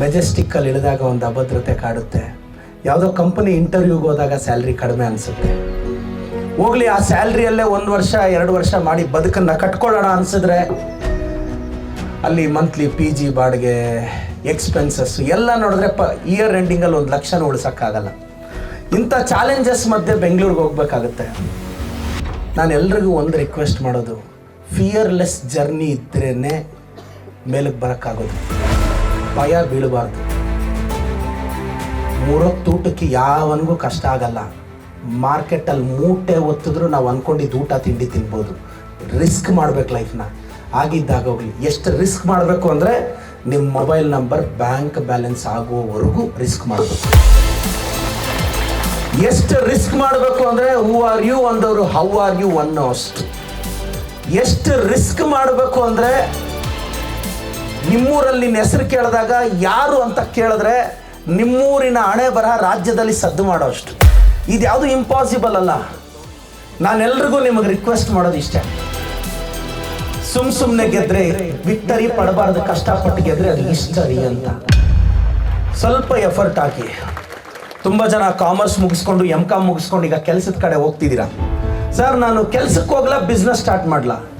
ಮೆಜೆಸ್ಟಿಕ್ಕಲ್ಲಿ ಇಳಿದಾಗ ಒಂದು ಅಭದ್ರತೆ ಕಾಡುತ್ತೆ. ಯಾವುದೋ ಕಂಪನಿ ಇಂಟರ್ವ್ಯೂಗೆ ಹೋದಾಗ ಸ್ಯಾಲ್ರಿ ಕಡಿಮೆ ಅನಿಸುತ್ತೆ. ಹೋಗ್ಲಿ, ಆ ಸ್ಯಾಲ್ರಿಯಲ್ಲೇ ಒಂದು ವರ್ಷ, ಎರಡು ವರ್ಷ ಮಾಡಿ ಬದುಕನ್ನು ಕಟ್ಕೊಳ್ಳೋಣ ಅನಿಸಿದ್ರೆ ಅಲ್ಲಿ ಮಂತ್ಲಿ ಪಿ ಜಿ ಬಾಡಿಗೆ ಎಕ್ಸ್ಪೆನ್ಸಸ್ ಎಲ್ಲ ನೋಡಿದ್ರೆ ಪ ಇಯರ್ ಎಂಡಿಂಗಲ್ಲಿ ಒಂದು ಲಕ್ಷನ ಉಳಿಸೋಕ್ಕಾಗಲ್ಲ. ಇಂಥ ಚಾಲೆಂಜಸ್ ಮಧ್ಯೆ ಬೆಂಗಳೂರಿಗೆ ಹೋಗ್ಬೇಕಾಗುತ್ತೆ. ನಾನು ಎಲ್ರಿಗೂ ಒಂದು ರಿಕ್ವೆಸ್ಟ್ ಮಾಡೋದು ಫಿಯರ್ಲೆಸ್ ಜರ್ನಿ ಇದ್ರೇ ಮೇಲಕ್ಕೆ ಬರೋಕ್ಕಾಗೋದು. ಭಯ ಬೀಳಬಾರ್ದು. ಮೂರೊತ್ತು ಊಟಕ್ಕೆ ಯಾವನಿಗೂ ಕಷ್ಟ ಆಗಲ್ಲ. ಮಾರ್ಕೆಟಲ್ಲಿ ಮೂಟೆ ಒತ್ತಿದ್ರು ನಾವು ಅಂದ್ಕೊಂಡಿದ್ದು ಊಟ, ತಿಂಡಿ ತಿನ್ಬೋದು. ರಿಸ್ಕ್ ಮಾಡ್ಬೇಕು ಲೈಫ್ನ. ಆಗಿದ್ದಾಗ ಹೋಗ್ಲಿ, ಎಷ್ಟು ರಿಸ್ಕ್ ಮಾಡಬೇಕು ಅಂದರೆ ನಿಮ್ಮ ಮೊಬೈಲ್ ನಂಬರ್ ಬ್ಯಾಂಕ್ ಬ್ಯಾಲೆನ್ಸ್ ಆಗುವವರೆಗೂ ರಿಸ್ಕ್ ಮಾಡಬೇಕು. ಎಷ್ಟು ರಿಸ್ಕ್ ಮಾಡಬೇಕು ಅಂದರೆ ಹೂ ಆರ್ ಯು ಅಂದವರು ಹೌ ಆರ್ ಯು ಅನ್ನೋ ಅಷ್ಟು ಎಷ್ಟು ರಿಸ್ಕ್ ಮಾಡಬೇಕು ಅಂದರೆ ನಿಮ್ಮೂರಲ್ಲಿ ನಿನ್ನ ಹೆಸರು ಕೇಳಿದಾಗ ಯಾರು ಅಂತ ಕೇಳಿದ್ರೆ ನಿಮ್ಮೂರಿನ ಹಣೆ ಬರಹ ರಾಜ್ಯದಲ್ಲಿ ಸದ್ದು ಮಾಡೋ ಅಷ್ಟು. ಇದ್ಯಾವುದು ಇಂಪಾಸಿಬಲ್ ಅಲ್ಲ. ನಾನೆಲ್ರಿಗೂ ನಿಮಗೆ ರಿಕ್ವೆಸ್ಟ್ ಮಾಡೋದು ಇಷ್ಟೇ. ಸುಮ್ ಸುಮ್ಮನೆ ಗೆದ್ರೆ ವಿಕ್ಟರಿ ಪಡಬಾರ್ದು, ಕಷ್ಟಪಟ್ಟು ಗೆದ್ರೆ ಅದು ಹಿಸ್ಟರಿ ಅಂತ. ಸ್ವಲ್ಪ ಎಫರ್ಟ್ ಹಾಕಿ. ತುಂಬ ಜನ ಕಾಮರ್ಸ್ ಮುಗಿಸ್ಕೊಂಡು ಎಂ ಕಾಮ್ ಮುಗಿಸ್ಕೊಂಡು ಈಗ ಕೆಲಸದ ಕಡೆ ಹೋಗ್ತಿದ್ದೀರಾ. ಸರ್ ನಾನು ಕೆಲ್ಸಕ್ಕೆ ಹೋಗ್ಲಾ ಬಿಸ್ನೆಸ್ ಸ್ಟಾರ್ಟ್ ಮಾಡ್ಲಾ?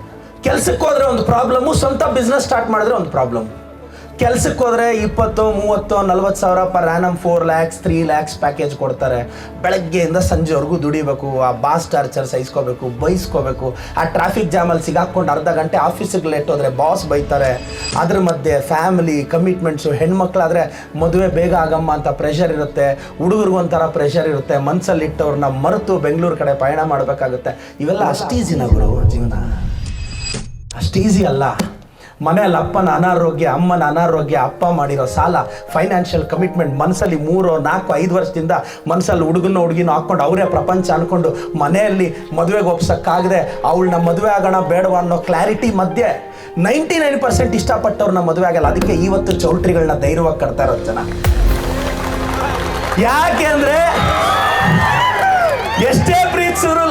ಕೆಲ್ಸಕ್ಕೆ ಹೋದ್ರೆ ಒಂದು ಪ್ರಾಬ್ಲಮ್ಮು ಸ್ವಂತ ಬಿಸ್ನೆಸ್ ಸ್ಟಾರ್ಟ್ ಮಾಡಿದ್ರೆ ಒಂದು ಪ್ರಾಬ್ಲಮ್. ಕೆಲ್ಸಕ್ಕೆ ಹೋದ್ರೆ ಇಪ್ಪತ್ತು, ಮೂವತ್ತು, ನಲ್ವತ್ತು ಸಾವಿರ per annum four lakhs three lakhs package ಕೊಡ್ತಾರೆ. ಬೆಳಗ್ಗೆಯಿಂದ ಸಂಜೆವರೆಗೂ ದುಡಿಬೇಕು, ಆ ಬಾಸ್ ಟಾರ್ಚರ್ ಸಹಿಸ್ಕೋಬೇಕು, ಬೈಸ್ಕೋಬೇಕು. ಆ ಟ್ರಾಫಿಕ್ ಜಾಮಲ್ಲಿ ಸಿಗಾಕೊಂಡು ಅರ್ಧ ಗಂಟೆ ಆಫೀಸಿಗೆ ಲೇಟ್ ಹೋದರೆ ಬಾಸ್ ಬೈತಾರೆ. ಅದ್ರ ಮಧ್ಯೆ ಫ್ಯಾಮಿಲಿ ಕಮಿಟ್ಮೆಂಟ್ಸು ಹೆಣ್ಮಕ್ಳಾದರೆ ಮದುವೆ ಬೇಗ ಆಗಮ್ಮ ಅಂತ ಪ್ರೆಷರ್ ಇರುತ್ತೆ. ಹುಡುಗರಿಗೂ ಒಂಥರ ಪ್ರೆಷರ್ ಇರುತ್ತೆ. ಮನಸ್ಸಲ್ಲಿ ಇಟ್ಟವ್ರನ್ನ ಮರೆತು ಬೆಂಗಳೂರು ಕಡೆ ಪಯಣ ಮಾಡಬೇಕಾಗುತ್ತೆ. ಇವೆಲ್ಲ ಅಷ್ಟು ಗುರು ಜೀವನ? ಅಷ್ಟು ಈಸಿ ಅಲ್ಲ. ಮನೆಯಲ್ಲಿ ಅಪ್ಪನ ಅನಾರೋಗ್ಯ, ಅಮ್ಮನ ಅನಾರೋಗ್ಯ, ಅಪ್ಪ ಮಾಡಿರೋ ಸಾಲ ಫೈನಾನ್ಷಿಯಲ್ ಕಮಿಟ್ಮೆಂಟ್ ಮನಸ್ಸಲ್ಲಿ ಮೂರು, ನಾಲ್ಕು, ಐದು ವರ್ಷದಿಂದ ಮನಸ್ಸಲ್ಲಿ ಹುಡುಗನ ಹುಡುಗಿನ ಹಾಕ್ಕೊಂಡು ಅವರೇ ಪ್ರಪಂಚ ಅಂದ್ಕೊಂಡು ಮನೆಯಲ್ಲಿ ಮದುವೆಗೆ ಒಪ್ಸೋಕ್ಕಾಗದೆ ಅವಳನ್ನ ಮದುವೆ ಆಗೋಣ ಬೇಡವಾ ಅನ್ನೋ ಕ್ಲಾರಿಟಿ ಮಧ್ಯೆ ನೈಂಟಿ ನೈನ್ ಪರ್ಸೆಂಟ್ ಇಷ್ಟಪಟ್ಟವ್ರನ್ನ ಮದುವೆ ಆಗಲ್ಲ. ಅದಕ್ಕೆ ಇವತ್ತು ಚೌಲ್ಟ್ರಿಗಳನ್ನ ಧೈರ್ಯವಾಗಿ ಕಟ್ತಾ ಇರೋದು ಜನ. ಯಾಕೆ ಅಂದರೆ ಎಷ್ಟೇ ಪ್ರೀತಿಸಿದ್ರು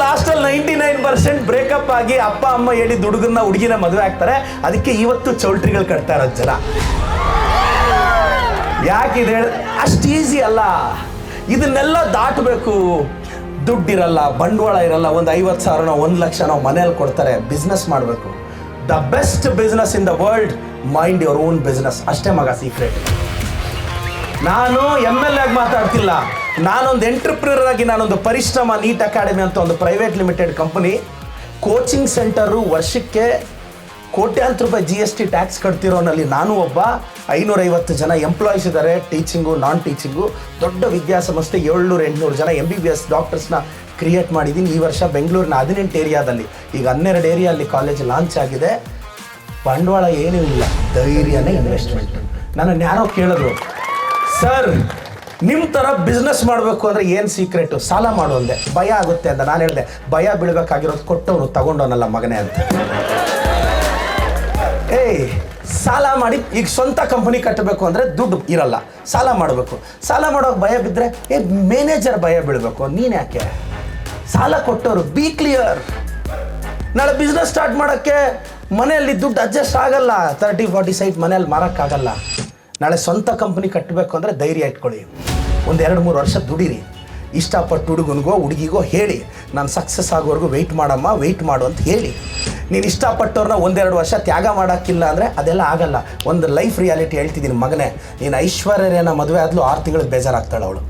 ಪರ್ಸೆಂಟ್ ಬ್ರೇಕಪ್ ಆಗಿ ಅಪ್ಪ, ಅಮ್ಮ ಹೇಳಿ ದುಡುಗನ್ನ ಹುಡುಗಿನ ಮದುವೆ ಆಗ್ತಾರೆ. ಅದಕ್ಕೆ ಇವತ್ತು ಚೌಲ್ಟ್ರಿಗಳು ಕಟ್ತಾ ಇರೋದು ಜನ. ಯಾಕಿದೆ ಅಷ್ಟು ಈಸಿ ಅಲ್ಲ. ಇದನ್ನೆಲ್ಲ ದಾಟಬೇಕು. ದುಡ್ಡಿರಲ್ಲ, ಬಂಡವಾಳ ಇರಲ್ಲ, ಒಂದು ಐವತ್ತು ಸಾವಿರನೋ, ಒಂದು ಲಕ್ಷನೋ ಮನೇಲಿ ಕೊಡ್ತಾರೆ. ಬಿಸ್ನೆಸ್ ಮಾಡಬೇಕು. The best business in the world mind your own business ಅಷ್ಟೇ ಮಗ ಸೀಕ್ರೆಟ್ ನಾನು ಎಂ ಎಲ್ ಆಗಿ ಮಾತಾಡ್ತಿಲ್ಲ. ನಾನೊಂದು ಎಂಟರ್ಪ್ರಿನರ್ ಆಗಿ ನಾನೊಂದು ಪರಿಶ್ರಮ ನೀಟ್ ಅಕಾಡೆಮಿ ಅಂತ ಒಂದು private limited company coaching centre ವರ್ಷಕ್ಕೆ ಕೋಟ್ಯಾಂತರ ರೂಪಾಯಿ ಜಿ ಎಸ್ ಟಿ ಟ್ಯಾಕ್ಸ್ ಕಟ್ತಿರೋನಲ್ಲಿ ನಾನು ಒಬ್ಬ. ಐನೂರೈವತ್ತು ಜನ ಎಂಪ್ಲಾಯೀಸ್ ಇದ್ದಾರೆ ಟೀಚಿಂಗು ನಾನ್ ಟೀಚಿಂಗು ದೊಡ್ಡ ವಿದ್ಯಾಸಂಸ್ಥೆ, ಏಳ್ನೂರು, ಎಂಟುನೂರು ಜನ ಎಂ ಬಿ ಬಿ ಎಸ್ ಡಾಕ್ಟರ್ಸ್ನ ಕ್ರಿಯೇಟ್ ಮಾಡಿದ್ದೀನಿ ಈ ವರ್ಷ ಬೆಂಗಳೂರಿನ ಹದಿನೆಂಟು ಏರಿಯಾದಲ್ಲಿ ಈಗ ಹನ್ನೆರಡು ಏರಿಯಲ್ಲಿ ಕಾಲೇಜ್ ಲಾಂಚ್ ಆಗಿದೆ. ಬಂಡವಾಳ ಏನೂ ಇಲ್ಲ ಧೈರ್ಯನೇ ಇನ್ವೆಸ್ಟ್ಮೆಂಟ್ ನನ್ನನ್ನು ಯಾರೋ ಕೇಳಿದ್ರು ಸರ್ ನಿಮ್ಮ ಥರ ಬಿಸ್ನೆಸ್ ಮಾಡಬೇಕು ಅಂದರೆ ಏನು ಸೀಕ್ರೆಟು ಸಾಲ ಮಾಡು ಭಯ ಆಗುತ್ತೆ ಅಂತ ನಾನು ಹೇಳಿದೆ, ಭಯ ಬೀಳಬೇಕಾಗಿರೋದು ಕೊಟ್ಟವನು ತಗೊಂಡವನಲ್ಲ ಮಗನೇ ಅಂತ. ಏಯ್, ಸಾಲ ಮಾಡಿ ಈಗ ಸ್ವಂತ ಕಂಪನಿ ಕಟ್ಟಬೇಕು ಅಂದರೆ ದುಡ್ಡು ಇರಲ್ಲ. ಸಾಲ ಮಾಡಬೇಕು. ಸಾಲ ಮಾಡೋಕೆ ಭಯ ಬಿದ್ದರೆ ಏ ಮ್ಯಾನೇಜರ್ ಭಯ ಬೀಳಬೇಕು. ನೀನು ಯಾಕೆ? ಸಾಲ ಕೊಟ್ಟವರು ಬಿ ಕ್ಲಿಯರ್ ನಾಳೆ ಬಿಸ್ನೆಸ್ ಸ್ಟಾರ್ಟ್ ಮಾಡೋಕ್ಕೆ ಮನೆಯಲ್ಲಿ ದುಡ್ಡು ಅಡ್ಜಸ್ಟ್ ಆಗಲ್ಲ. ತರ್ಟಿ ಫಾರ್ಟಿ ಸೈಟ್ ಮನೆಯಲ್ಲಿ ಮಾರೋಕ್ಕಾಗಲ್ಲ. ನಾಳೆ ಸ್ವಂತ ಕಂಪ್ನಿ ಕಟ್ಟಬೇಕು ಅಂದರೆ ಧೈರ್ಯ ಇಟ್ಕೊಳ್ಳಿ. ಒಂದು ಎರಡು ಮೂರು ವರ್ಷ ದುಡೀರಿ. ಇಷ್ಟಪಟ್ಟು ಹುಡುಗನಿಗೋ, ಹುಡುಗಿಗೋ ಹೇಳಿ, ನಾನು ಸಕ್ಸಸ್ ಆಗೋವರೆಗೂ ವೆಯ್ಟ್ ಮಾಡಮ್ಮ ವೆಯ್ಟ್ ಮಾಡು ಅಂತ ಹೇಳಿ. ನೀನು ಇಷ್ಟಪಟ್ಟವ್ರನ್ನ ಒಂದೆರಡು ವರ್ಷ ತ್ಯಾಗ ಮಾಡೋಕ್ಕಿಲ್ಲ ಅಂದರೆ ಅದೆಲ್ಲ ಆಗಲ್ಲ. ಒಂದು ಲೈಫ್ ರಿಯಾಲಿಟಿ ಹೇಳ್ತಿದ್ದೀನಿ ಮಗನೇ. ನೀನು ಐಶ್ವರ್ಯನ ಮದುವೆ ಆದ್ಲು ಆರು ತಿಂಗಳಿಗೆ ಬೇಜಾರಾಗ್ತಾಳೆ ಅವಳು.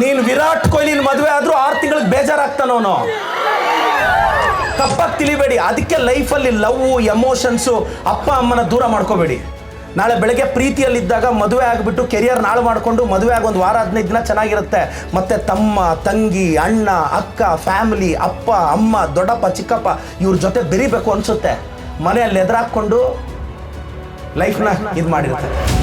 ನೀನು ವಿರಾಟ್ ಕೊಹ್ಲಿನ ಮದುವೆ ಆದರೂ ಆರು ತಿಂಗಳಿಗೆ ಬೇಜಾರಾಗ್ತಾನವನು. ತಪ್ಪಾಗಿ ತಿಳಿಬೇಡಿ. ಅದಕ್ಕೆ ಲೈಫಲ್ಲಿ ಲವ್ ಎಮೋಷನ್ಸು ಅಪ್ಪ, ಅಮ್ಮನ ದೂರ ಮಾಡ್ಕೋಬೇಡಿ. ನಾಳೆ ಬೆಳಗ್ಗೆ ಪ್ರೀತಿಯಲ್ಲಿದ್ದಾಗ ಮದುವೆ ಆಗಿಬಿಟ್ಟು ಕೆರಿಯರ್ ನಾಳು ಮಾಡಿಕೊಂಡು ಮದುವೆ ಆಗಿ ಒಂದು ವಾರ, ಹದಿನೈದು ದಿನ ಚೆನ್ನಾಗಿರುತ್ತೆ. ಮತ್ತೆ ತಮ್ಮ, ತಂಗಿ, ಅಣ್ಣ, ಅಕ್ಕ ಫ್ಯಾಮಿಲಿ ಅಪ್ಪ, ಅಮ್ಮ, ದೊಡ್ಡಪ್ಪ, ಚಿಕ್ಕಪ್ಪ, ಇವ್ರ ಜೊತೆ ಬೆರಿಬೇಕು ಅನಿಸುತ್ತೆ. ಮನೆಯಲ್ಲಿ ಎದುರಾಕ್ಕೊಂಡು ಲೈಫ್ನ ಇದು ಮಾಡಿರ್ತಾರೆ